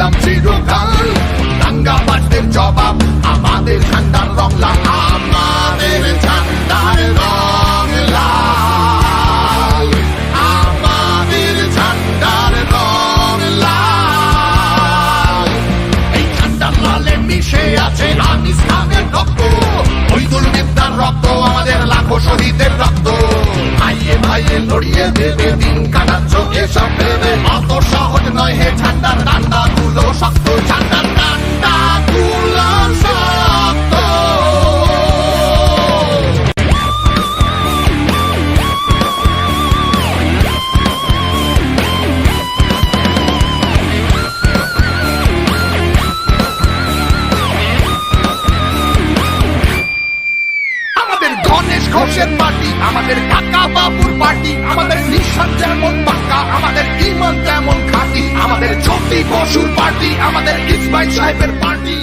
ছিলাম চিরকাল। দাঙ্গাবাজদের জবাব, আমাদের ঝান্ডার রং আমাদের ঝান্ডার রং লাল আমাদের ঝান্ডার রং লাল এই ঝান্ডার লালে মিশে রক্ত। রক্ত, আমাদের রক্ত। ভাইয়ে ভাইয়ে লড়িয়ে দেবে দিন কাটাচ্ছ এসব ঘোষের পার্টি আমাদের কাকা বাবুর পার্টি আমাদের নিঃশ্বাস পার্টি আমাদের ইসমাইল সাহেবের পার্টি।